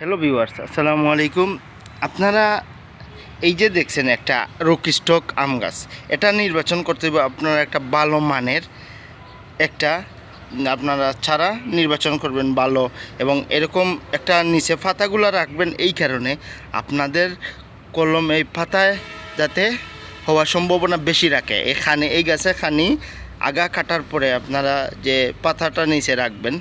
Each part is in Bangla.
হ্যালো ভিউয়ার্স আসসালামু আলাইকুম আপনারা এই যে দেখছেন একটা রোকিস্টক আম গাছ। এটা নির্বাচন করতে হবে আপনারা একটা ভালো মানের একটা, আপনারা ছাড়া নির্বাচন করবেন ভালো এবং এরকম একটা নিচে পাতাগুলো রাখবেন এই কারণে আপনাদের কলম এই পাতায় যাতে হওয়ার সম্ভাবনা বেশি রাখে। এখানে এই গাছে খানি আগা কাটার পরে আপনারা যে পাতাটা নিচে রাখবেন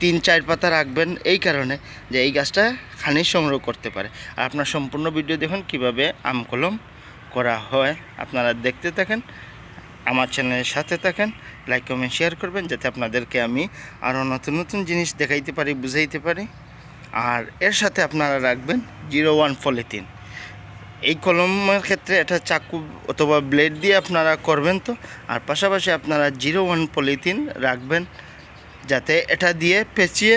তিন চার পাতা রাখবেন এই কারণে যে এই গাছটা খানি সংগ্রহ করতে পারে। আর আপনার সম্পূর্ণ ভিডিও দেখুন কীভাবে আম কলম করা হয়। আপনারা দেখতে থাকেন, আমার চ্যানেলের সাথে থাকেন, লাইক, কমেন্ট, শেয়ার করবেন যাতে আপনাদেরকে আমি আরও নতুন নতুন জিনিস দেখাইতে পারি, বুঝাইতে পারি। আর এর সাথে আপনারা রাখবেন জিরো ওয়ান পলিথিন। এই কলমের ক্ষেত্রে এটা চাকু অথবা ব্লেড দিয়ে আপনারা করবেন তো। আর পাশাপাশি আপনারা জিরো ওয়ান পলিথিন রাখবেন। যাতে এটা দিয়ে পেঁচিয়ে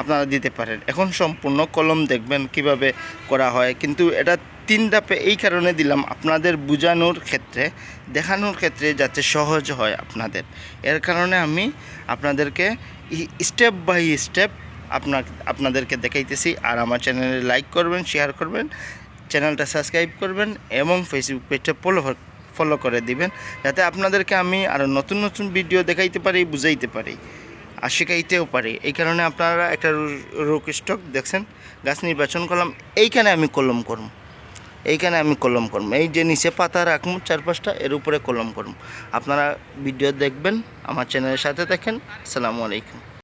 আপনারা দিতে পারেন। এখন সম্পূর্ণ কলম দেখবেন কীভাবে করা হয়। কিন্তু এটা তিন ধাপে এই কারণে দিলাম, আপনাদের বোঝানোর ক্ষেত্রে, দেখানোর ক্ষেত্রে যাতে সহজ হয় আপনাদের। এর কারণে আমি আপনাদেরকে স্টেপ বাই স্টেপ আপনার, আপনাদেরকে দেখাইতেছি। আর আমার চ্যানেলে লাইক করবেন, শেয়ার করবেন, চ্যানেলটা সাবস্ক্রাইব করবেন এবং ফেসবুক পেজটা ফলো ফলো করে দিবেন। যাতে আপনাদেরকে আমি আরও নতুন নতুন ভিডিও দেখাইতে পারি, বুঝাইতে পারি। আর শেখাইতেও পারি। এই কারণে আপনারা একটা রোক স্টক দেখছেন, গাছ নির্বাচন করলাম, এইখানে আমি কলম করম এইখানে আমি কলম করব। এই যে নিচে পাতা রাখব চার পাঁচটা এর উপরে কলম করব। আপনারা ভিডিও দেখবেন, আমার চ্যানেলের সাথে দেখেন। আসসালামু আলাইকুম।